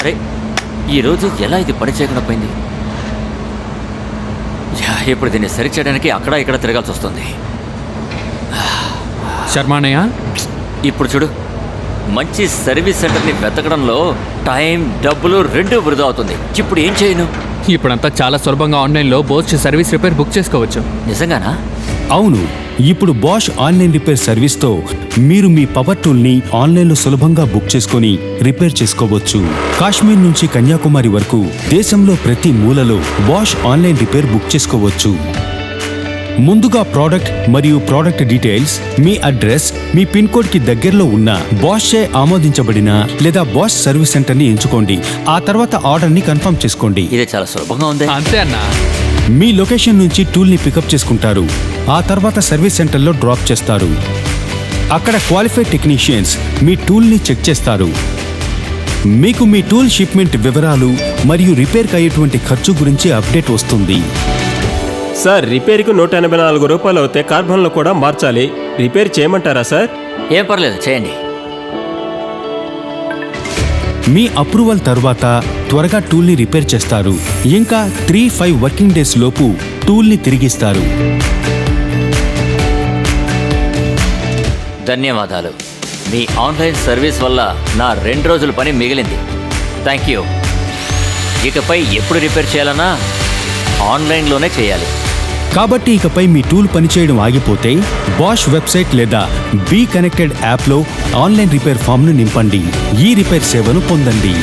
అరే ఈరోజు ఎలా ఇది పని చేయకుండా పోయింది? యా, ఇప్పుడు దీన్ని సరిచేయడానికి అక్కడ ఇక్కడ తిరగాల్సి వస్తుంది. శర్మానయ్య? ఇప్పుడు చూడు. మంచి సర్వీస్ సెంటర్ని వెతకడంలో టైం డబ్బులు రెండు వృధా అవుతుంది ఇప్పుడు ఏం చేయను? ఇప్పుడంతా చాలా సులభంగా ఆన్లైన్లో బోస్ట్ సర్వీస్ రిపేర్ బుక్ చేసుకోవచ్చు. నిజంగానా? అవును. ఇప్పుడు బాష్ ఆన్లైన్ రిపేర్ సర్వీస్తో మీరు మీ పవర్ టూల్ని ఆన్లైన్లో సులభంగా బుక్ చేసుకొని రిపేర్ చేసుకోవచ్చు. కాశ్మీర్ నుంచి కన్యాకుమారి వరకు దేశంలో ప్రతి మూలలో బాష్ ఆన్లైన్ రిపేర్ బుక్ చేసుకోవచ్చు. ముందుగా ప్రోడక్ట్ మరియు ప్రోడక్ట్ డీటెయిల్స్ మీ అడ్రస్ మీ పిన్ కోడ్కి దగ్గరలో ఉన్న బాష్ చే ఆమోదించబడిన లేదా బాష్ సర్వీస్ సెంటర్ని ఎంచుకోండి. ఆ తర్వాత ఆర్డర్ని కన్ఫర్మ్ చేసుకోండి. ఇది చాలా సులభంగా ఉంది. అంతే అన్నా. మీ లొకేషన్ నుంచి టూల్ని పికప్ చేసుకుంటారు. ఆ తర్వాత సర్వీస్ సెంటర్లో డ్రాప్ చేస్తారు. అక్కడ క్వాలిఫైడ్ టెక్నీషియన్స్ మీ టూల్ని చెక్ చేస్తారు. మీకు మీ టూల్ షిప్మెంట్ వివరాలు మరియు రిపేర్కి అయ్యేటువంటి ఖర్చు గురించి అప్డేట్ వస్తుంది. సార్ రిపేర్కు నూట ఎనభై నాలుగు రూపాయలు అవుతే కార్బన్లో కూడా మార్చాలి. రిపేర్ చేయమంటారా సార్? ఏం పర్లేదు చేయండి. మీ అప్రూవల్ తర్వాత త్వరగా టూల్ని రిపేర్ చేస్తారు. ఇంకా త్రీ ఫైవ్ వర్కింగ్ డేస్ లోపు టూల్ని తిరిగిస్తారు. ధన్యవాదాలు. మీ ఆన్లైన్ సర్వీస్ వల్ల నా రెండు రోజుల పని మిగిలింది. Thank you. ఇకపై ఎప్పుడు రిపేర్ చేయాలన్నా ఆన్లైన్లోనే చేయాలి. కాబట్టి ఇకపై మీ టూల్ పనిచేయడం ఆగిపోతే బాష్ వెబ్సైట్ లేదా బీ కనెక్టెడ్ యాప్లో ఆన్లైన్ రిపేర్ ఫామ్ను నింపండి. ఈ రిపేర్ సేవను పొందండి.